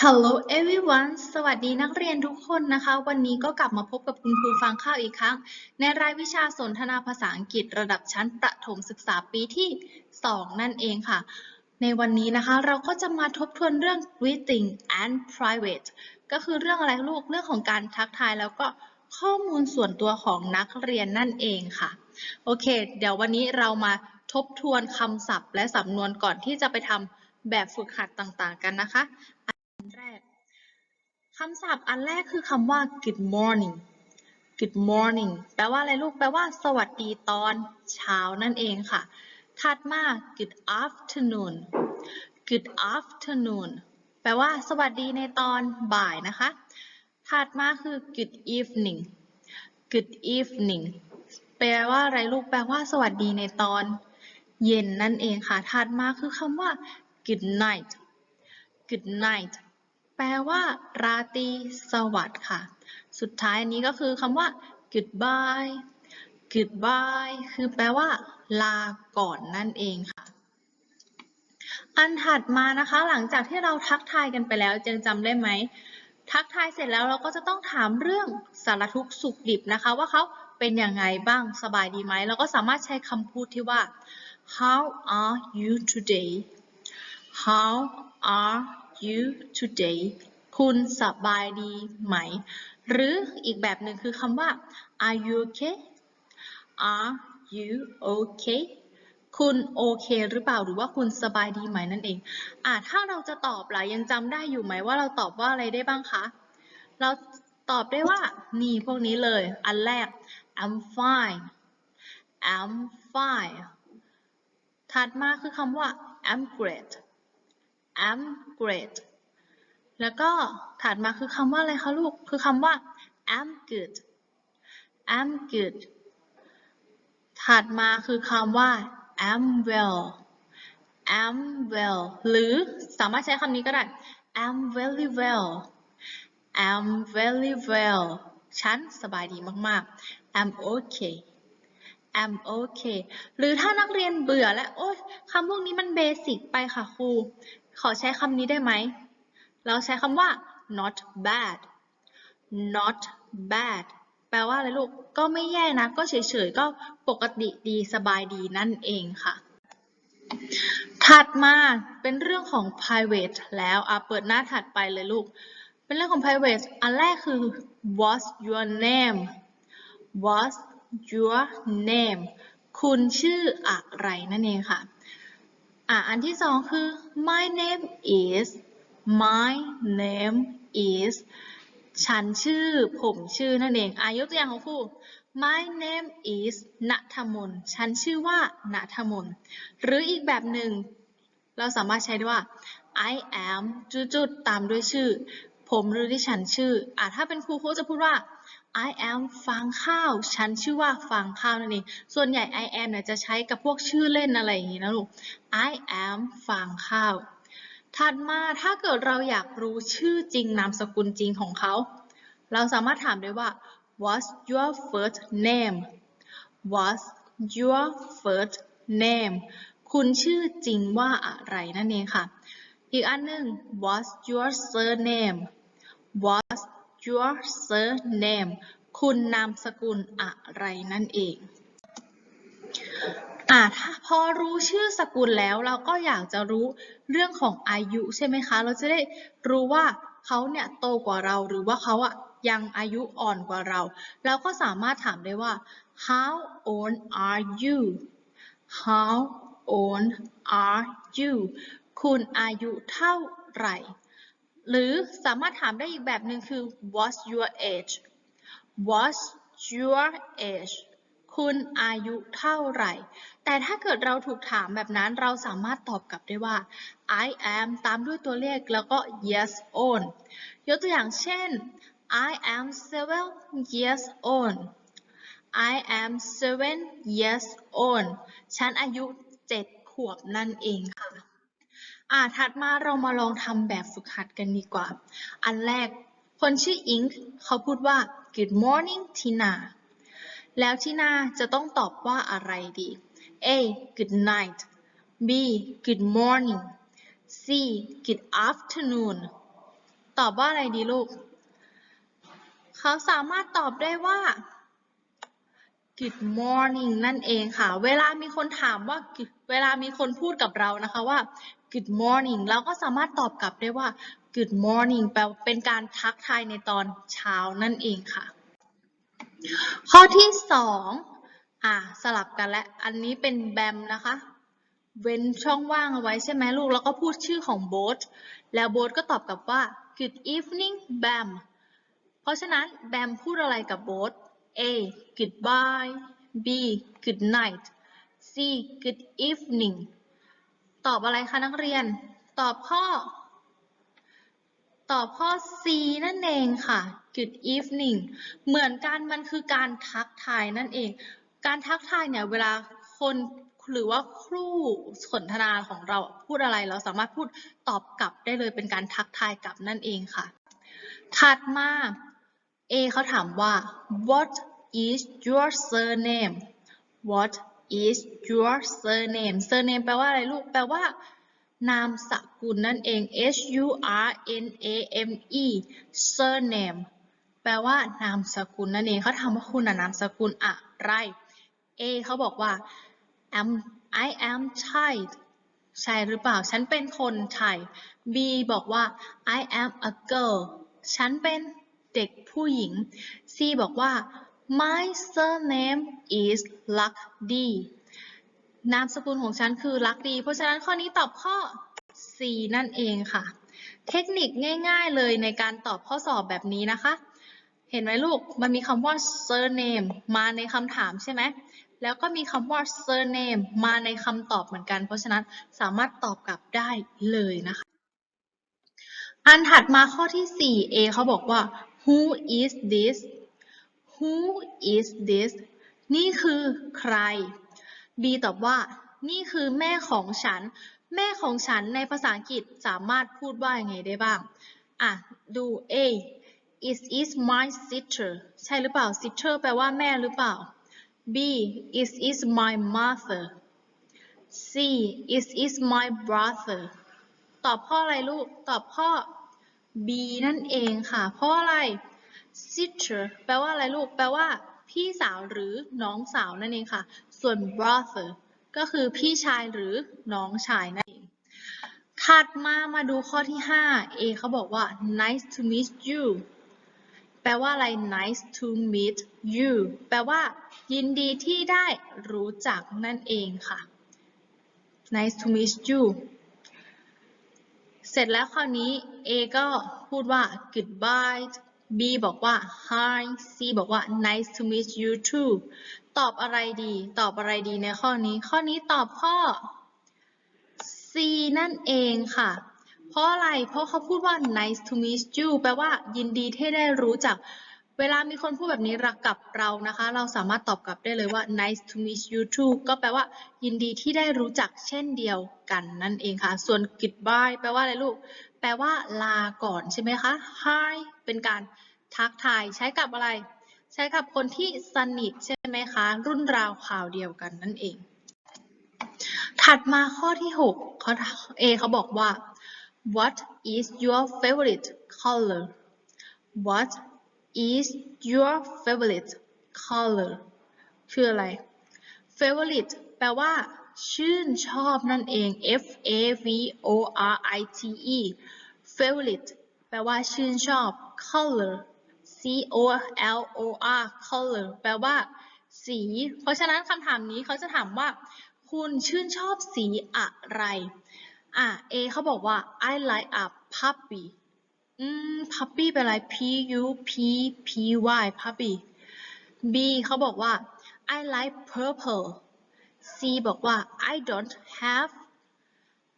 Hello everyone สวัสดีนักเรียนทุกคนนะคะ วันนี้ก็กลับมาพบกับคุณครูฟังข้าวอีกครั้ง ในรายวิชาสนทนาภาษาอังกฤษระดับชั้นประถมศึกษาปีที่ 2 นั่นเองค่ะ ในวันนี้นะคะเราก็จะมาทบทวนเรื่อง greeting and private ก็คือเรื่องอะไรลูก เรื่องของการทักทายแล้วก็ข้อมูลส่วนตัวของนักเรียนนั่นเองค่ะ โอเค เดี๋ยววันนี้เรามาทบทวนคำศัพท์ และสำนวนก่อนที่จะไปทำแบบฝึกหัดต่างๆกันนะคะ แรก คำศัพท์อันแรกคือคำว่า good morning good morning แปลว่าอะไรลูก แปลว่าสวัสดีตอนเช้านั่นเองค่ะ ถัดมา good afternoon good afternoon แปลว่าสวัสดีในตอนบ่ายนะคะ ถัดมาคือ good evening good evening แปลว่าอะไรลูก แปลว่าสวัสดีในตอนเย็นนั่นเองค่ะ ถัดมาคือคำว่า good night good night แปลว่า ราตรีสวัสดิ์ค่ะ สุดท้ายนี้ก็คือคำว่า goodbye goodbye คือแปลว่า ลาก่อนนั่นเองค่ะ อันถัดมานะคะ หลังจากที่เราทักทายกันไปแล้วจึงจำได้ไหม ทักทายเสร็จแล้วเราก็จะต้องถามเรื่องสารทุกสุขดิบนะคะ ว่าเขาเป็นยังไงบ้างสบายดีไหมเราก็สามารถใช้คำพูดที่ว่า how are you today how are you today คุณสบายดีไหม หรืออีกแบบหนึ่งคือคำว่า are you okay are you okay คุณโอเคหรือเปล่าหรือว่าคุณสบายดีไหมนั่นเอง อ่าถ้าเราจะตอบล่ะยังจำได้อยู่ไหมว่าเราตอบว่าอะไรได้บ้างคะ เราตอบได้ว่า นี่พวกนี้เลย อันแรก I'm fine I'm fine ถัดมาคือคำว่า I'm great I'm great แล้วก็ถัดมาคือคำว่าอะไรคะลูก คือคำว่า I'm good I'm good ถัดมาคือคำว่า I'm well I'm well หรือสามารถใช้คำนี้ก็ได้ I'm very well I'm very well ฉันสบายดีมากๆ I'm okay I'm okay หรือถ้านักเรียนเบื่อและโอ๊ยคำพวกนี้มันเบสิกไปค่ะครู ขอใช้คำนี้ได้ไหม เราใช้คำว่า not bad not bad แปลว่าอะไรลูก ก็ไม่แย่นะ ก็เฉยๆ ก็ปกติดีสบายดีนั่นเองค่ะ ถัดมาเป็นเรื่องของ private แล้วอะเปิดหน้าถัดไปเลยลูก เป็นเรื่องของ private อันแรกคือ what's your name what's your name คุณชื่ออะไรนั่นเองค่ะ อะอันที่สองคือ my name is my name is ฉันชื่อ ผมชื่อนั่นเองอายกตัวอย่างของครู my name is ณทมนฉันชื่อว่าณทมนหรืออีกแบบหนึ่ง เราสามารถใช้ได้ว่า I am จุดๆตามด้วยชื่อ ผมหรือที่ฉันชื่ออะถ้าเป็นครูครูจะพูดว่า I am ฟางข้าว ฉันชื่อว่าฟางข้าวนั่นเอง ส่วนใหญ่ I am เนี่ยจะใช้กับพวกชื่อเล่นอะไรอย่างนี้นะลูก I am ฟางข้าว ถัดมาถ้าเกิดเราอยากรู้ชื่อจริงนามสกุลจริงของเขา เราสามารถถามได้ว่า What's your first name What's your first name คุณชื่อจริงว่าอะไรนั่นเองค่ะ อีกอันหนึ่ง What's your surname What's your surname คุณนามสกุลอะไรนั่นเองอ่าถ้าพอรู้ชื่อสกุลแล้วเราก็อยากจะรู้เรื่องของอายุใช่ไหมคะ เราจะได้รู้ว่าเขาเนี่ยโตกว่าเราหรือว่าเขาอะยังอายุอ่อนกว่าเรา เราก็สามารถถามได้ว่า how old are you how old are you คุณอายุเท่าไหร่ หรือสามารถถามได้อีกแบบหนึ่งคือ what's your age what's your age คุณอายุเท่าไหร่ แต่ถ้าเกิดเราถูกถามแบบนั้นเราสามารถตอบกลับได้ว่า I am ตามด้วยตัวเลขแล้วก็ yes old ยกตัวอย่างเช่น I am seven years old I am seven years old ฉันอายุเจ็ดขวบนั่นเองค่ะ อ่าถัดมาเรามาลองทำแบบฝึกหัดกันดีกว่า อันแรก คนชื่ออิงเขาพูดว่า Good morning Tina แล้วที่นาจะต้องตอบว่าอะไรดี A good night B good morning C good afternoon ตอบว่าอะไรดีลูก เขาสามารถตอบได้ว่า Good morning นั่นเองค่ะ เวลามีคนถามว่า เวลามีคนพูดกับเรานะคะว่า Good morning เราก็สามารถตอบกลับได้ว่า Good morning แปลเป็นการทักทายในตอนเช้านั่นเองค่ะ ข้อที่สองอะสลับกันและ อันนี้เป็นแบมนะคะ เว้นช่องว่างเอาไว้ใช่ไหมลูก แล้วก็พูดชื่อของโบ๊ทแล้วโบ๊ทก็ตอบกลับว่า Good evening Bam เพราะฉะนั้นแบมพูดอะไรกับโบ๊ท A goodbye B good night C good evening ตอบอะไรคะนักเรียน ตอบข้อ ตอบข้อ C นั่นเองค่ะ Good evening เหมือนกันมันคือการทักทายนั่นเอง การทักทายเนี่ยเวลาคนหรือว่าครูสนทนาของเราพูดอะไรเราสามารถพูดตอบกลับได้เลยเป็นการทักทายกลับนั่นเองค่ะ ถัดมา A เขาถามว่า What is your surname What is your surname surname แปลว่าอะไรลูก แปลว่า นามสกุลนั่นเอง S U R N A M E surname แปลว่านามสกุลนั่นเองเขาถามว่าคุณนามสกุลอะไร A เขาบอกว่า am I am Thai ใช่หรือเปล่า ฉันเป็นคนไทย B บอกว่า I am a girl ฉันเป็นเด็กผู้หญิง C บอกว่า My surname is Luckdy นามสกุลของฉันคือลักดี เพราะฉะนั้นข้อนี้ตอบข้อ C นั่นเองค่ะ เทคนิคง่ายๆเลยในการตอบข้อสอบแบบนี้นะคะ เห็นไหมลูก มันมีคำว่า surname มาในคำถามใช่ไหม แล้วก็มีคำว่า surname มาในคำตอบเหมือนกัน เพราะฉะนั้นสามารถตอบกลับได้เลยนะคะ อันถัดมาข้อที่ 4 A เขาบอกว่า who is this who is this นี่คือใคร B ตอบว่า นี่คือแม่ของฉัน แม่ของฉันในภาษาอังกฤษสามารถพูดว่ายังไงได้บ้าง อะ ดู A is is my sister ใช่หรือเปล่า sister แปลว่าแม่หรือเปล่า B is is my mother C is is my brother ตอบข้ออะไรลูก ตอบข้อ B นั่นเองค่ะ เพราะอะไร sister แปลว่าอะไรลูก แปลว่า พี่สาวหรือน้องสาวนั่นเองค่ะ ส่วน brother ก็คือพี่ชายหรือน้องชายนั่นเอง ถัดมา มาดูข้อที่ 5 A เขาบอกว่า nice to meet you แปลว่าอะไร nice to meet you แปลว่า ยินดีที่ได้รู้จักนั่นเองค่ะ nice to meet you เสร็จแล้วคราวนี้ A ก็พูดว่า goodbye B บอกว่า hi C บอกว่า nice to meet you too ตอบอะไรดี ตอบอะไรดีในข้อนี้ ข้อนี้ตอบข้อ C นั่นเองค่ะ เพราะอะไร เพราะเขาพูดว่า nice to meet you แปลว่ายินดีที่ได้รู้จัก เวลามีคนพูดแบบนี้รักกับเรานะคะ เราสามารถตอบกลับได้เลยว่า nice to meet you too ก็แปลว่า ยินดีที่ได้รู้จักเช่นเดียวกันนั่นเองค่ะ ส่วน goodbye แปลว่าอะไรลูก แปลว่าลาก่อนใช่ไหมคะ hi เป็นการทักทายใช้กับอะไร ใช้กับคนที่สนิทใช่ไหมคะ รุ่นราวข่าวเดียวกันนั่นเอง ถัดมาข้อที่6เขา A เขาบอกว่า What is your favorite color What is your favorite color คืออะไร favorite แปลว่าชื่นชอบนั่นเอง F A V O R I T E favorite แปลว่าชื่นชอบ color C O L O R color แปลว่า สี เพราะฉะนั้นคำถามนี้เขาจะถามว่า คุณชื่นชอบสีอะไร อะ A เขาบอกว่า I like a puppy อืม puppy เป็นอะไร P U P P Y puppy B เขาบอกว่า I like purple C บอกว่า I don't have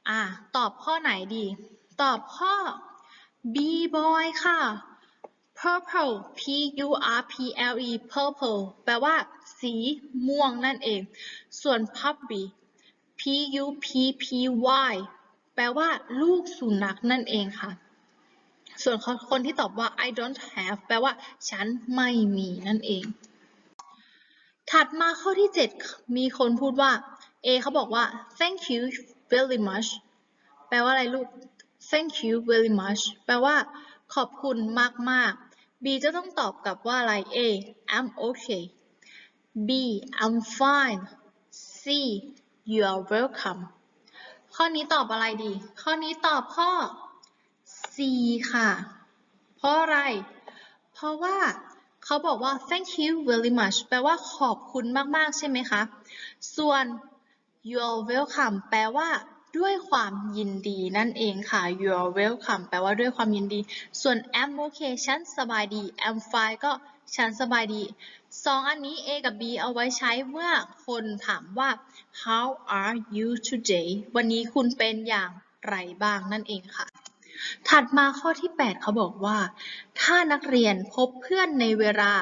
อะ ตอบข้อไหนดี ตอบข้อ B boy ค่ะ purple P U R P L E purple แปลว่า สีม่วงนั่นเอง ส่วน puppy P U P P Y แปลว่า ลูกสุนัขนั่นเองค่ะ ส่วนคนที่ตอบว่า I don't have แปลว่า ฉันไม่มีนั่นเอง ถัดมาข้อที่ 7 มีคนพูดว่า A เขาบอกว่า thank you very much แปลว่าอะไรลูก thank you very much แปลว่า ขอบคุณมากๆ B จะต้องตอบกลับว่าอะไร A I'm okay B I'm fine C you are welcome ข้อนี้ตอบอะไรดี ข้อนี้ตอบข้อ C ค่ะ เพราะอะไร เพราะว่าเขาบอกว่า thank you very much แปลว่าขอบคุณมาก ๆ ใช่ไหมคะ ส่วน you're welcome แปลว่า ด้วยความยินดีนั่นเองค่ะ you're welcome แปลว่าด้วยความยินดี ส่วน I'm okay ฉันสบายดี I'm fine ก็ฉันสบายดี สองอันนี้ A กับ B เอาไว้ใช้เมื่อคนถามว่า how are you today วันนี้คุณเป็นอย่างไรบ้างนั่นเองค่ะ ถัดมาข้อที่ 8 เขาบอกว่า ถ้านักเรียนพบเพื่อนในเวลา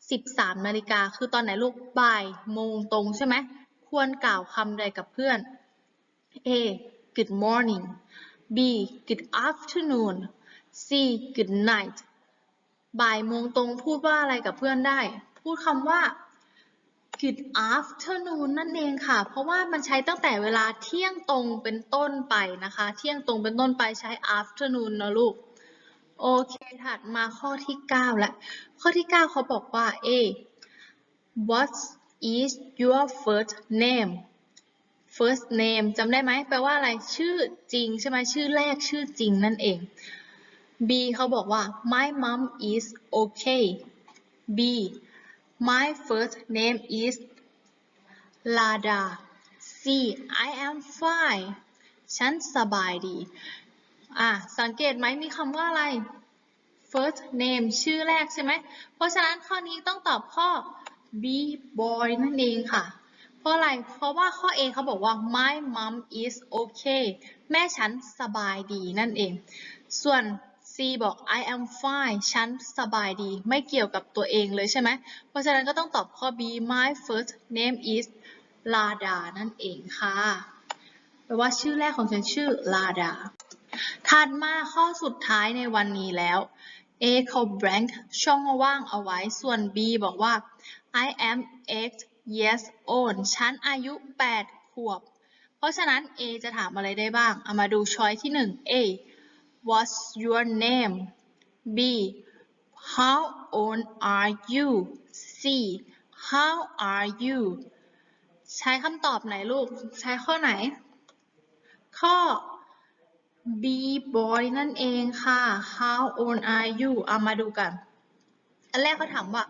13 นาฬิกา คือตอนไหนลูกบ่ายโมงตรงใช่ไหม ควรกล่าวคำใดกับเพื่อน A good morning B good afternoon C good night บ่ายโมงตรงพูดว่าอะไรกับเพื่อนได้ พูดคำว่า good afternoon นั่นเองค่ะ เพราะว่ามันใช้ตั้งแต่เวลาเที่ยงตรงเป็นต้นไปนะคะ เที่ยงตรงเป็นต้นไปใช้ afternoon นะลูก โอเค ถัดมาข้อที่ 9 แล้วข้อที่ 9 เขาบอกว่า A What is your first name first name จำได้ไหมแปลว่าอะไรชื่อจริงใช่ไหมชื่อแรกชื่อจริงนั่นเอง B เขาบอกว่า my mom is okay B my first name is Lada C I am fine ฉันสบายดี อะ สังเกตไหมมีคำว่าอะไร first name ชื่อแรกใช่ไหม เพราะฉะนั้นข้อนี้ต้องตอบข้อ B boy นั่นเองค่ะ ราะอะไร เพราะว่าข้อ A เขาบอกว่า my mom is okay แม่ฉันสบายดีนั่นเอง ส่วน C บอก I am fine ฉันสบายดี ไม่เกี่ยวกับตัวเองเลยใช่ไหม เพราะฉะนั้นก็ต้องตอบข้อ B my first name is Lada นั่นเองค่ะแปลว่าชื่อแรกของฉันชื่อ Lada ถัดมาข้อสุดท้ายในวันนี้แล้ว A เขา blank ช่องว่างเอาไว้ ส่วน B บอกว่า I am eight years old ฉันอายุ 8 ขวบ เพราะฉะนั้น A จะถามอะไรได้บ้าง เอามาดูช้อยที่ 1 A What's your name B How old are you C How are you ใช้คำตอบไหนลูก ใช้ข้อไหน ข้อ B boy นั่นเองค่ะ How old are you เอามาดูกัน อันแรกเขาถามว่า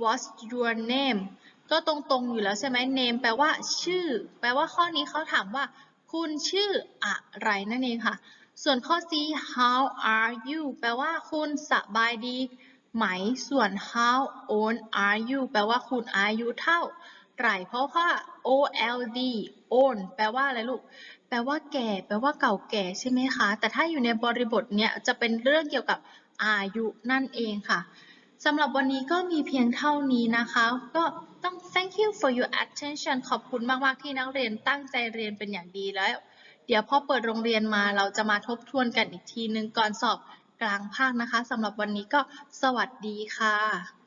What's your name ก็ตรงๆอยู่แล้วใช่ไหม name แปลว่าชื่อ แปลว่าข้อนี้เขาถามว่า คุณชื่ออะไรนั่นเองค่ะ ส่วนข้อ C How are you แปลว่าคุณสบายดีไหม ส่วน How old are you แปลว่าคุณอายุเท่าไหร่เพราะว่า old old แปลว่าอะไรลูก แปลว่าแก่ แปลว่าเก่าแก่ใช่ไหมคะ แต่ถ้าอยู่ในบริบทเนี้ยจะเป็นเรื่องเกี่ยวกับอายุนั่นเองค่ะสำหรับวันนี้ก็มีเพียงเท่านี้นะคะ ก็ ต้อง thank you for your attention ขอบคุณมาก ๆ ที่นักเรียนตั้งใจเรียนเป็นอย่างดีแล้ว เดี๋ยวพอเปิดโรงเรียนมาเราจะมาทบทวนกันอีกทีนึงก่อนสอบกลางภาคนะคะสำหรับวันนี้ก็สวัสดีค่ะ